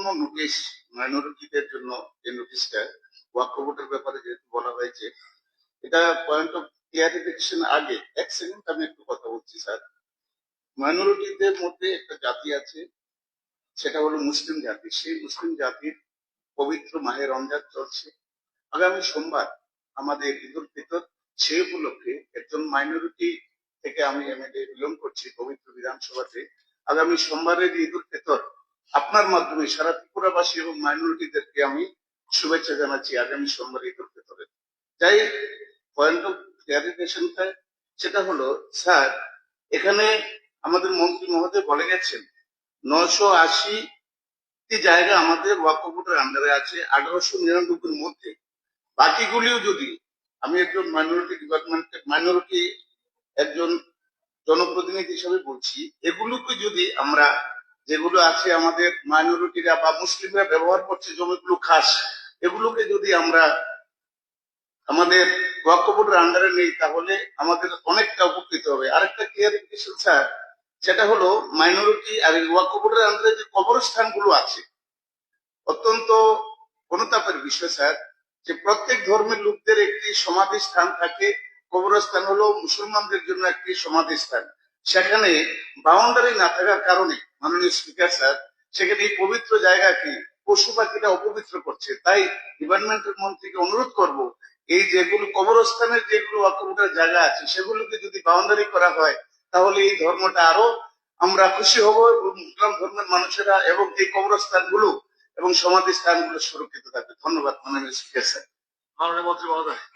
গুরুত্বপূর্ণ নোটিশ মাইনরিটিদের জন্য যে নোটিশটা ওয়াক্ফ বোর্ডের ব্যাপারে যেহেতু বলা হয়েছে, এটা পয়েন্ট অফ ক্লিয়ারিফিকেশন আগে। এক সেকেন্ড আমি একটু কথা বলছি স্যার মাইনরিটিদের মধ্যে একটা জাতি আছে, সেটা হলো মুসলিম জাতি। সেই মুসলিম জাতির পবিত্র মাহে রমজান চলছে। আগামী সোমবার আমাদের ঈদ উল ফিতর সেই উপলক্ষে একজন মাইনরিটি থেকে আমি এমএলএ বিলং করছি, পবিত্র বিধানসভাতে। আগামী সোমবারের ঈদ উল ফিতর আপনার মাধ্যমে সারা ত্রিপুরাবাসী এবং মাইনরিটিদেরকে আমি শুভেচ্ছা জানাচ্ছি আগামী সোমবার ঈদ উল ফিতরের যাই পয়েন্ট অফ ক্লিয়ারিফিকেশনটা সেটা হলো, স্যার, এখানে আমাদের মন্ত্রী মহোদয় বলে গেছেন নশো আশি জায়গা আমাদের ওয়াকফ বোর্ডের আন্ডারে আছে, আঠারোশো নিরানব্বইয়ের মধ্যে। বাকিগুলিও যদি আমি একজন মাইনরিটি ডিপার্টমেন্ট মাইনরিটি একজন জনপ্রতিনিধি হিসেবে বলছি, এগুলোকে যদি আমরা যেগুলো আছে আমাদের মাইনরিটিরা বা মুসলিমরা ব্যবহার করছে, জমিগুলো খাস, এগুলোকে যদি আমরা আমাদের ওয়াকবোর্ডের আন্ডারে নেই, তাহলে আমাদের অনেকটা উপকৃত হবে। আরেকটা ক্লিয়ারিফিকেশন স্যার, সেটা হলো মাইনরিটি আর এই ওয়াকফ বোর্ডের আন্ডারে যে কবরস্থানগুলো আছে, অত্যন্ত অনুতাপের বিষয়, স্যার, যে প্রত্যেক ধর্মের লোকদের একটি সমাধি স্থান থাকে। কবরস্থান হলো মুসলমানদের জন্য একটি সমাধি স্থান সেখানে বাউন্ডারি না থাকার কারণে মাননীয় স্পিকার স্যার, সেখানে এই পবিত্র জায়গাকে পশু পাখিটা অপবিত্র করছে। তাই ডিপার্টমেন্টের মন্ত্রীকে অনুরোধ করব, এই যেগুলো কবরস্থানের যেগুলো অকুপের জায়গা আছে, সেগুলোকে যদি বাউন্ডারি করা হয়, তাহলে এই ধর্মটা আরও আমরা খুশি হব এবং মুসলিম ধর্মের মানুষেরা এবং এই কবরস্থানগুলো এবং সমাধি স্থানগুলো সুরক্ষিত থাকবে। ধন্যবাদ মাননীয় স্পিকার স্যার। মাননীয় মন্ত্রী মহোদয়।